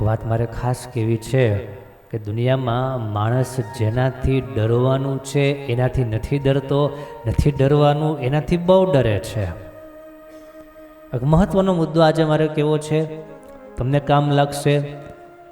વાત મારે ખાસ કેવી છે કે દુનિયામાં માણસ જેનાથી ડરવાનું છે, એનાથી નથી ડરતો, નથી ડરવાનું, એનાથી બહુ ડરે છે. એક મહત્વનો મુદ્દો આજે મારે કેવો છે? તમને કામ લાગશે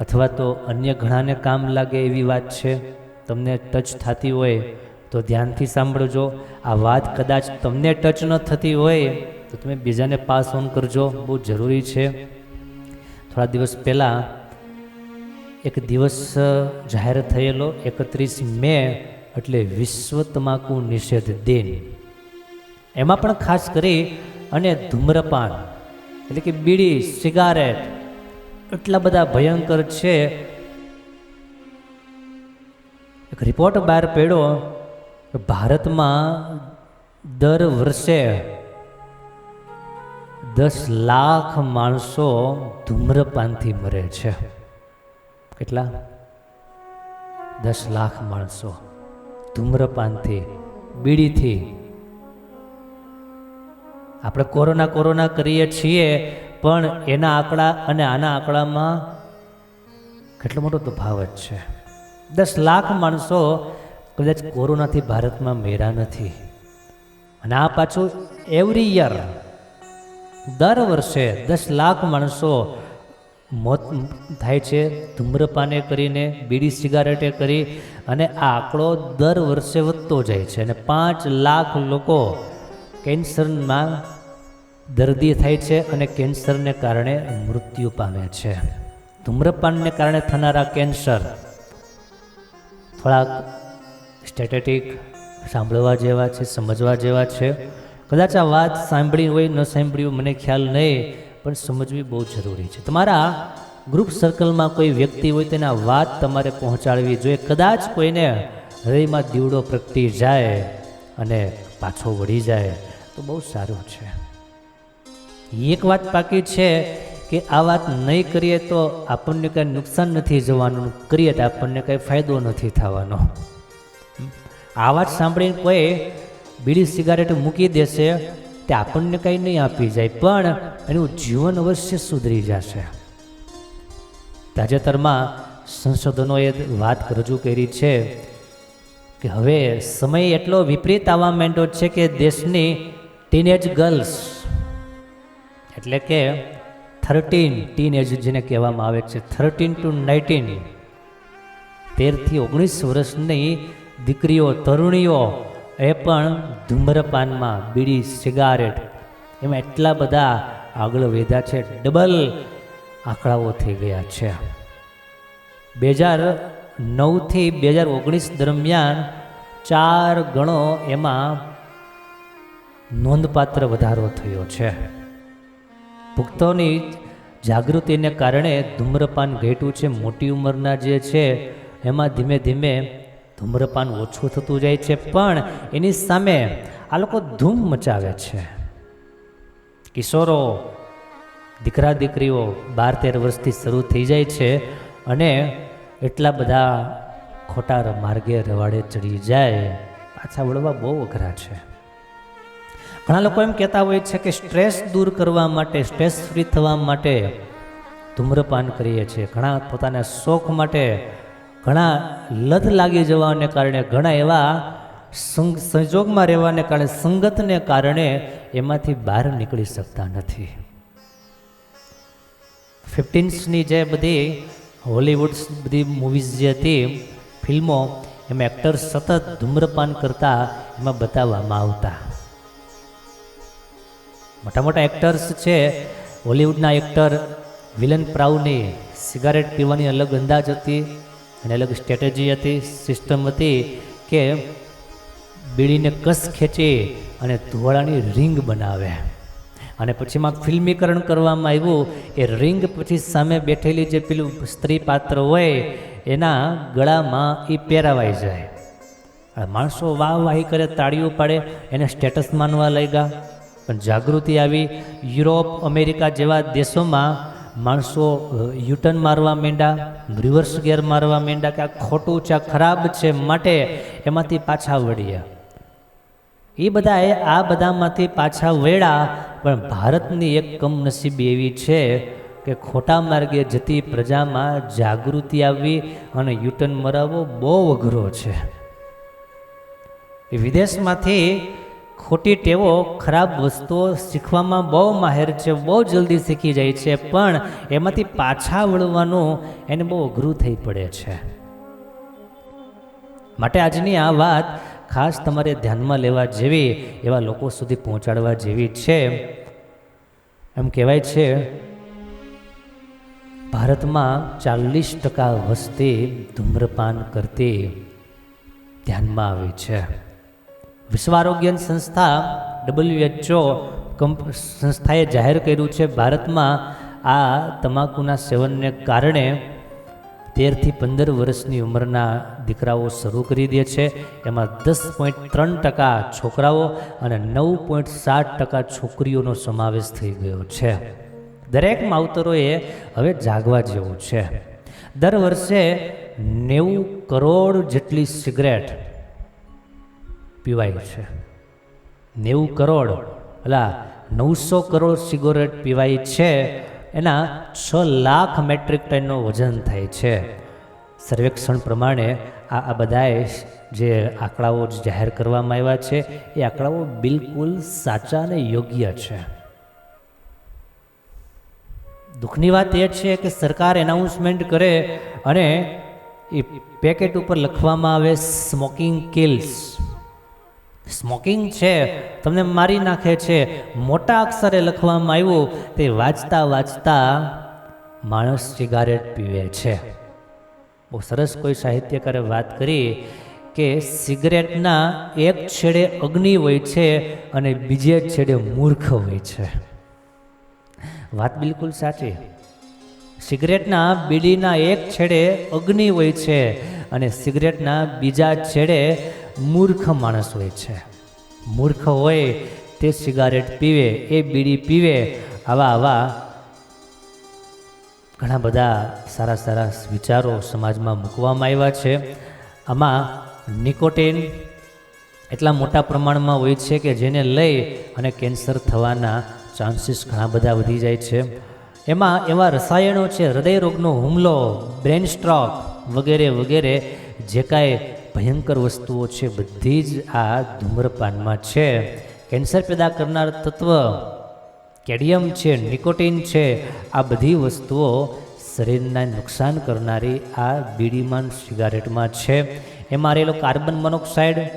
અથવા તો અન્ય ઘણાને કામ લાગે એવી વાત છે? તમને ટચ થતી હોય તો ધ્યાનથી સાંભળજો. આ વાત કદાચ તમને ટચ ન થતી હોય તો તમે બીજાને પાસ ઓન કરજો. બહુ જરૂરી છે. થોડા દિવસ પહેલાં એક દિવસ જાહેર થયેલો એકત્રીસ મે, એટલે વિશ્વ તમાકુ નિષેધ દિન. એમાં પણ ખાસ કરી, અને ધૂમ્રપાન, એટલે કે બીડી, સિગારેટ, એટલા બધા ભયંકર છે. એક રિપોર્ટ બહાર પડ્યો ભારતમાં દર વર્ષે દસ લાખ માણસો ધૂમ્રપાનથી મરે છે. કેટલા? દસ લાખ માણસો ધૂમ્રપાનથી, બીડીથી. આપણે કોરોના કોરોના કરીએ છીએ, પણ એના આંકડા અને આના આંકડામાં કેટલો મોટો તફાવત છે? દસ લાખ માણસો કદાચ કોરોનાથી ભારતમાં મેરા નથી. અને આ પાછું એવરી યર દર વર્ષે દસ લાખ માણસો મોત થાય છે, ધૂમ્રપાને કરીને, બીડી સિગારેટે કરી અને આ આંકડો દર વર્ષે વધતો જાય છે અને પાંચ લાખ લોકો કેન્સરમાં દર્દી થાય છે અને કેન્સરને કારણે મૃત્યુ પામે છે. ધૂમ્રપાનને કારણે થનારા કેન્સર થોડાક સ્ટેટેટિક સાંભળવા જેવા છે, સમજવા જેવા છે. કદાચ આ વાત સાંભળી હોય, ન સાંભળી હોય, મને ખ્યાલ નહીં, પણ સમજવી બહુ જરૂરી છે. તમારા ગ્રુપ સર્કલમાં કોઈ વ્યક્તિ હોય તેના વાત તમારે પહોંચાડવી જોઈએ. કદાચ કોઈને હૃદયમાં દીવડો પ્રગટી જાય અને પાછો વળી જાય, તો બહુ સારું છે. એક વાત પાકી છે કે આ વાત નહીં કરીએ તો આપણને કંઈ નુકસાન નથી જવાનું, કરીએ તો આપણને કંઈ ફાયદો નથી થવાનો. આ વાત સાંભળીને કોઈ બીડી સિગારેટ મૂકી દેશે, તે આપણને કંઈ નહીં આપી જાય, પણ એનું જીવન અવશ્ય સુધરી જશે. તાજેતરમાં સંશોધનોએ વાત રજૂ કરી છે કે હવે સમય એટલો વિપરીત આવવા માંડ્યો છે કે દેશની ટીનેજ ગર્લ્સ એટલે કે થર્ટીન ટીનેજ જેને કહેવામાં આવે છે થર્ટીન ટુ નાઇન્ટીન તેરથી ઓગણીસ વર્ષની દીકરીઓ, તરુણીઓ એ પણ ધૂમ્રપાનમાં બીડી, સિગારેટ, એમાં એટલા બધા આગળ વધ્યા છે, ડબલ આંકડાઓ થઈ ગયા છે. બે હજાર નવથી બે હજાર ઓગણીસ દરમિયાન ચાર ગણો એમાં નોંધપાત્ર વધારો થયો છે. ભક્તોની જાગૃતિને કારણે ધૂમ્રપાન ઘેટું છે, મોટી ઉંમરના જે છે, એમાં ધીમે ધીમે ધૂમ્રપાન ઓછું થતું જાય છે, પણ એની સામે આ લોકો ધૂમ મચાવે છે. કિશોરો, દીકરા, દીકરીઓ બાર તેર વર્ષથી શરૂ થઈ જાય છે અને એટલા બધા ખોટા માર્ગે રવાડે ચડી જાય, પાછા વળવા બહુ અઘરા છે. ઘણા લોકો એમ કહેતા હોય છે કે સ્ટ્રેસ દૂર કરવા માટે, સ્ટ્રેસ ફ્રી થવા માટે ધૂમ્રપાન કરીએ છીએ. ઘણા પોતાના શોખ માટે ઘણા લત લાગી જવાને કારણે, ઘણા એવા સંજોગમાં રહેવાને કારણે, સંગતને કારણે એમાંથી બહાર નીકળી શકતા નથી. ફિફ્ટીન્સની જે બધી હોલીવુડ બધી મૂવીઝ જે હતી, ફિલ્મો, એમાં એક્ટર્સ સતત ધૂમ્રપાન કરતા એમાં બતાવવામાં આવતા. મોટા મોટા એક્ટર્સ છે, હોલિવૂડના એક્ટર વિલન પ્રાઉની, સિગારેટ પીવાની અલગ અંદાજ હતી. અને અલગ સ્ટ્રેટેજી હતી સિસ્ટમ હતી કે બીડીને કસ ખેંચી અને ધોળાની રિંગ બનાવે. અને પછીમાં ફિલ્મીકરણ કરવામાં આવ્યું, એ રિંગ પછી સામે બેઠેલી જે પેલું સ્ત્રી પાત્ર હોય, એના ગળામાં એ પહેરાવાઈ જાય. માણસો વાહ વાહી કરે, તાળીઓ પાડે, એને સ્ટેટસ માનવા લાગ્યા. પણ જાગૃતિ આવી, યુરોપ, અમેરિકા જેવા દેશોમાં માણસો યુટર્ન મારવા માંડ્યા, રિવર્સ ગેર મારવા માંડ્યા કે આ ખોટું છે ખરાબ છે માટે એમાંથી પાછા વળ્યા. એ બધાએ આ બધામાંથી પાછા વળ્યા, પણ ભારતની એક કમનસીબી એવી છે કે ખોટા માર્ગે જતી પ્રજામાં જાગૃતિ આવવી અને યુટર્ન મરાવવો બહુ અઘરો છે. વિદેશમાંથી ખોટી ટેવો, ખરાબ વસ્તુઓ શીખવામાં બહુ માહેર છે, બહુ જલ્દી શીખી જાય છે, પણ એમાંથી પાછા વળવાનું એને બહુ અઘરું થઈ પડે છે. માટે આજની આ વાત ખાસ તમારે ધ્યાનમાં લેવા જેવી, એવા લોકો સુધી પહોંચાડવા જેવી છે. એમ કહેવાય છે, ભારતમાં ચાલીસ ટકા વસ્તી ધૂમ્રપાન કરતી ધ્યાનમાં આવી છે. વિશ્વ આરોગ્ય સંસ્થા ડબલ્યુએચઓ કંપ, સંસ્થાએ જાહેર કર્યું છે, ભારતમાં આ તમાકુના સેવનને કારણે તેરથી પંદર વર્ષની ઉંમરના દીકરાઓ શરૂ કરી દે છે. એમાં દસ પોઈન્ટ ત્રણ ટકા છોકરાઓ અને નવ પોઈન્ટ સાત ટકા છોકરીઓનો સમાવેશ થઈ ગયો છે. દરેક માવતરોએ હવે જાગવા જેવું છે. દર વર્ષે નેવું કરોડ જેટલી સિગરેટ પીવાય છે. નેવું કરોડ, અલા, નવસો કરોડ સિગરેટ પીવાય છે. એના છ લાખ મેટ્રિક ટનનું વજન થાય છે. સર્વેક્ષણ પ્રમાણે આ આ બધાએ જે આંકડાઓ જાહેર કરવામાં આવ્યા છે, એ આંકડાઓ બિલકુલ સાચા અને યોગ્ય છે. દુઃખની વાત એ છે કે સરકાર એનાઉન્સમેન્ટ કરે અને એ પેકેટ ઉપર લખવામાં આવે સ્મોકિંગ કિલ્સ. સ્મોકિંગ છે, તમને મારી નાખે છે. મોટા અક્ષરે લખવામાં આવ્યું, તે વાંચતા વાંચતા માણસ સિગારેટ પીવે છે. બહુ સરસ કોઈ સાહિત્યકારે વાત કરી કે સિગરેટના એક છેડે અગ્નિ હોય છે અને બીજે છેડે મૂર્ખ હોય છે. વાત બિલકુલ સાચી. સિગરેટના બીડીના એક છેડે અગ્નિ હોય છે અને સિગરેટના બીજા છેડે મૂર્ખ માણસ હોય છે. મૂર્ખ હોય તે સિગારેટ પીવે, એ બીડી પીવે, આવા આવા ઘણા બધા સારા સારા વિચારો સમાજમાં મૂકવામાં આવ્યા છે. આમાં નિકોટિન એટલા મોટા પ્રમાણમાં હોય છે કે જેને લઈ અને કેન્સર થવાના ચાન્સીસ ઘણા બધા વધી જાય છે. એમાં એવા રસાયણો છે હૃદય રોગનો હુમલો, બ્રેન સ્ટ્રોક વગેરે વગેરે, જે કાંઈ ભયંકર વસ્તુઓ છે, બધી જ આ ધૂમ્રપાનમાં છે. કેન્સર પેદા કરનાર તત્વ, કેડિયમ છે, નિકોટીન છે, આ બધી વસ્તુઓ શરીરને નુકસાન કરનારી આ બીડીમાં સિગારેટમાં છે. એમાં રહેલો કાર્બન મોનોક્સાઇડ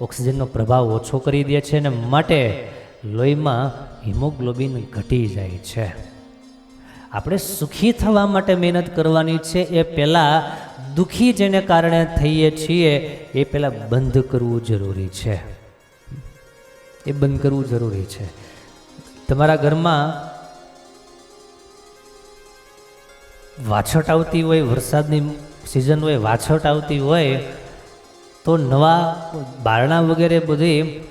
ઓક્સિજનનો પ્રભાવ ઓછો કરી દે છે અને માટે લોહીમાં હિમોગ્લોબિન ઘટી જાય છે. આપણે સુખી થવા માટે મહેનત કરવાની છે. એ પહેલાં દુઃખી જેને કારણે થઈએ છીએ, એ પહેલાં બંધ કરવું જરૂરી છે. એ બંધ કરવું જરૂરી છે. તમારા ઘરમાં વાછટ આવતી હોય, વરસાદની સિઝન હોય, વાછટ આવતી હોય, તો નવા બારણા વગેરે બધી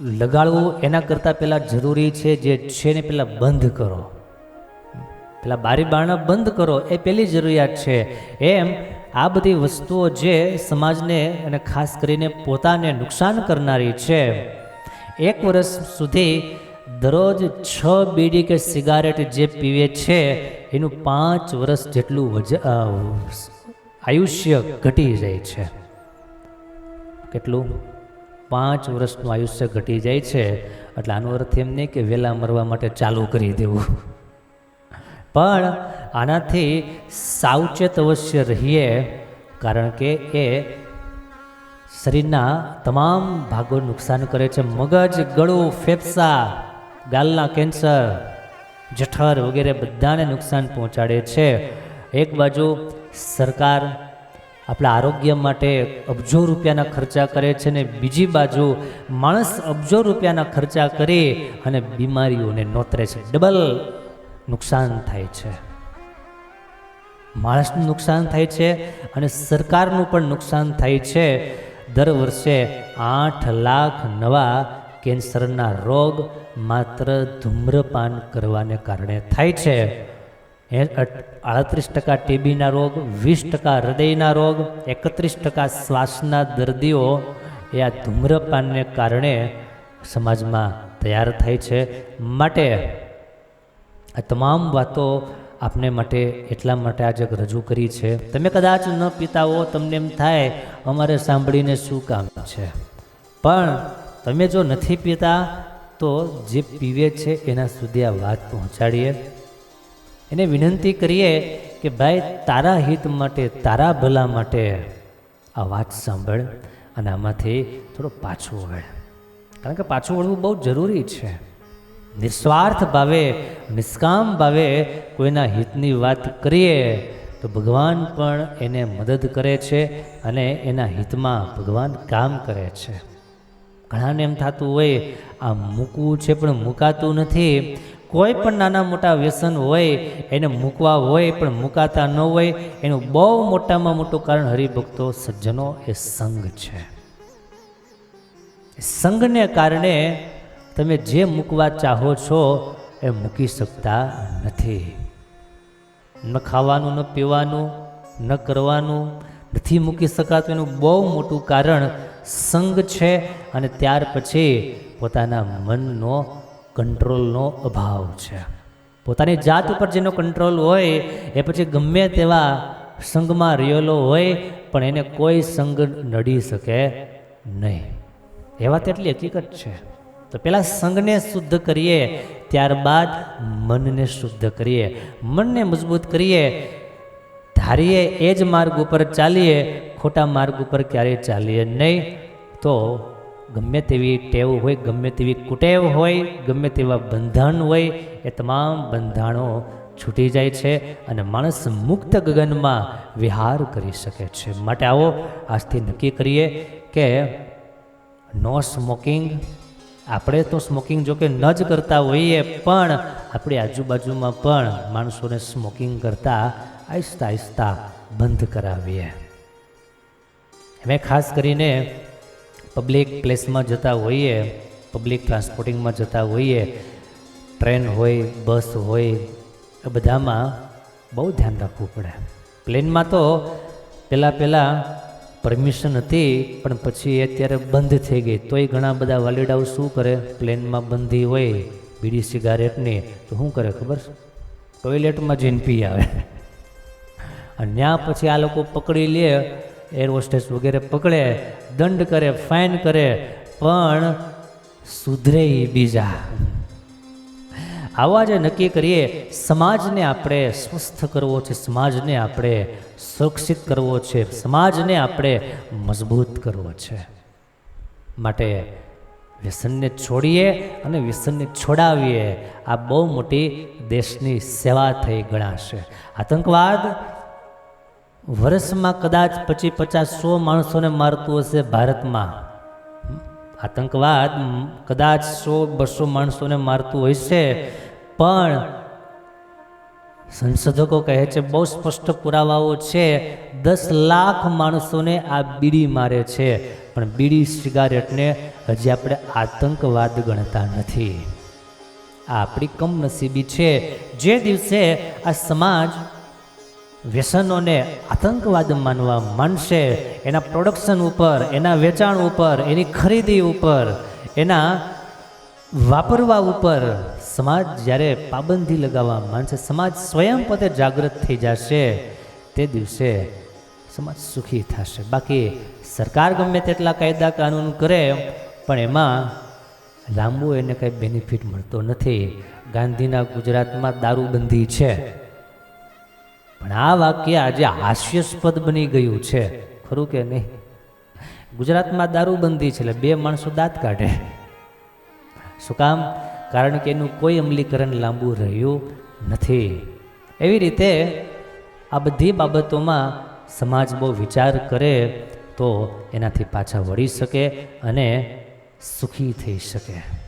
લગાડવું એના કરતાં પહેલાં જરૂરી છે, જે છે ને પહેલાં બંધ કરો. પેલા બારી બારણા બંધ કરો, એ પહેલી જરૂરિયાત છે. એમ આ બધી વસ્તુઓ જે સમાજને અને ખાસ કરીને પોતાને નુકસાન કરનારી છે. એક વર્ષ સુધી દરરોજ છ બીડી કે સિગારેટ જે પીવે છે, એનું પાંચ વર્ષ જેટલું વજ આયુષ્ય ઘટી જાય છે. કેટલું? પાંચ વર્ષનું આયુષ્ય ઘટી જાય છે. એટલે આનો અર્થ એમ નહીં કે વહેલા મરવા માટે ચાલુ કરી દેવું. પણ આનાથી સાવચેત અવશ્ય રહીએ, કારણ કે એ શરીરના તમામ ભાગો નુકસાન કરે છે. મગજ, ગળું, ફેફસા, ગાલના કેન્સર, જઠર વગેરે બધાને નુકસાન પહોંચાડે છે. એક બાજુ સરકાર આપણા આરોગ્ય માટે અબજો રૂપિયાના ખર્ચા કરે છે ને બીજી બાજુ માણસ અબજો રૂપિયાના ખર્ચા કરી અને બીમારીઓને નોતરે છે. ડબલ નુકસાન થાય છે. માણસનું નુકસાન થાય છે અને સરકારનું પણ નુકસાન થાય છે. દર વર્ષે આઠ લાખ નવા કેન્સરના રોગ માત્ર ધૂમ્રપાન કરવાને કારણે થાય છે. આડત્રીસ ટકા ટીબીના રોગ, વીસ ટકા હૃદયના રોગ, એકત્રીસ ટકા શ્વાસના દર્દીઓ એ આ ધૂમ્રપાનને કારણે સમાજમાં તૈયાર થાય છે. માટે આ તમામ વાતો આપને માટે, એટલા માટે આજે રજૂ કરી છે. તમે કદાચ ન પીતા હો, તમને એમ થાય, અમારે સાંભળીને શું કામ છે? પણ તમે જો નથી પીતા, તો જે પીવે છે એના સુધી આ વાત પહોંચાડીએ. એને વિનંતી કરીએ કે ભાઈ, તારા હિત માટે, તારા ભલા માટે આ વાત સાંભળ અને આમાંથી થોડો પાછું વળ. કારણ કે પાછું વળવું બહુ જરૂરી છે. નિસ્વાર્થ ભાવે, નિષ્કામ ભાવે કોઈના હિતની વાત કરીએ, તો ભગવાન પણ એને મદદ કરે છે અને એના હિતમાં ભગવાન કામ કરે છે. ઘણાને એમ થતું હોય, આ મૂકવું છે પણ મૂકાતું નથી. કોઈ પણ નાના મોટા વ્યસન હોય, એને મૂકવા હોય પણ મૂકાતા ન હોય, એનું બહુ મોટામાં મોટું કારણ હરિભક્તો, સજ્જનો એ સંઘ છે. સંઘને કારણે તમે જે મૂકવા ચાહો છો એ મૂકી શકતા નથી. ન ખાવાનું, ન પીવાનું, ન કરવાનું, નથી મૂકી શકાતું. એનું બહુ મોટું કારણ સંગ છે અને ત્યાર પછી પોતાના મનનો કંટ્રોલનો અભાવ છે. પોતાની જાત ઉપર જેનો કંટ્રોલ હોય, એ પછી ગમે તેવા સંઘમાં રહેલો હોય, પણ એને કોઈ સંગ નડી શકે નહીં. એ વાત એટલી હકીકત છે. તો પહેલાં સંઘને શુદ્ધ કરીએ, ત્યારબાદ મનને શુદ્ધ કરીએ. મનને મજબૂત કરીએ, ધારીએ એ જ માર્ગ ઉપર ચાલીએ, ખોટા માર્ગ ઉપર ક્યારેય ચાલીએ નહીં. તો ગમે તેવી ટેવ હોય, ગમે તેવી કુટેવ હોય, ગમે તેવા બંધન હોય, એ તમામ બંધાણો છૂટી જાય છે અને માણસ મુક્ત ગગનમાં વિહાર કરી શકે છે. માટે આવો આજથી નક્કી કરીએ કે નો સ્મોકિંગ આપણે તો સ્મોકિંગ જોકે ન જ કરતા હોઈએ, પણ આપણી આજુબાજુમાં પણ માણસોને સ્મોકિંગ કરતાં આહિસ્તા આહિસ્તા બંધ કરાવીએ. અમે ખાસ કરીને પબ્લિક પ્લેસમાં જતા હોઈએ પબ્લિક ટ્રાન્સપોર્ટિંગમાં જતા હોઈએ ટ્રેન હોય બસ હોય, એ બધામાં બહુ ધ્યાન રાખવું પડે. પ્લેનમાં તો પહેલાં પહેલાં પરમિશન હતી, પણ પછી અત્યારે બંધ થઈ ગઈ. તોય ઘણા બધા વાલીડાઓ શું કરે? પ્લેનમાં બંધી હોય, બીડી સિગારેટની, તો શું કરે ખબર? છે ટોયલેટમાં જઈને પી આવે. અને ત્યાં પછી આ લોકો પકડી લે એર હોસ્ટેસ વગેરે પકડે, દંડ કરે ફાઇન કરે, પણ સુધરે એ બીજા. આવા જે નક્કી કરીએ, સમાજને આપણે સ્વસ્થ કરવો છે, સમાજને આપણે સુરક્ષિત કરવો છે, સમાજને આપણે મજબૂત કરવો છે. માટે વ્યસનને છોડીએ અને વ્યસનને છોડાવીએ, આ બહુ મોટી દેશની સેવા થઈ ગણાશે. આતંકવાદ વર્ષમાં કદાચ પચીસ પચાસ સો માણસોને મારતું હશે ભારતમાં. આતંકવાદ કદાચ સો, બસો માણસોને મારતું હોય છે, પણ સંશોધકો કહે છે, બહુ સ્પષ્ટ પુરાવાઓ છે, દસ લાખ માણસોને આ બીડી મારે છે, પણ બીડી સિગારેટને હજી આપણે આતંકવાદ ગણતા નથી. આ આપણી કમનસીબી છે. જે દિવસે આ સમાજ વ્યસનોને આતંકવાદ માનવા માનશે એના પ્રોડક્શન ઉપર, એના વેચાણ ઉપર, એની ખરીદી ઉપર, એના વાપરવા ઉપર સમાજ જ્યારે પાબંદી લગાવવા માનશે સમાજ સ્વયં પોતે જાગૃત થઈ જશે. તે દિવસે સમાજ સુખી થશે. બાકી સરકાર ગમે તેટલા કાયદા કાનૂન કરે, પણ એમાં લાંબુ એને કંઈ બેનિફિટ મળતો નથી. ગાંધીના ગુજરાતમાં દારૂબંધી છે. પણ આ વાક્ય આજે હાસ્યાસ્પદ બની ગયું છે. ખરું કે નહીં? ગુજરાતમાં દારૂબંધી છે એટલે બે માણસો દાંત કાઢે. શું કામ? કારણ કે એનું કોઈ અમલીકરણ લાંબુ રહ્યું નથી. એવી રીતે આ બધી બાબતોમાં સમાજ બહુ વિચાર કરે તો એનાથી પાછા વળી શકે અને સુખી થઈ શકે.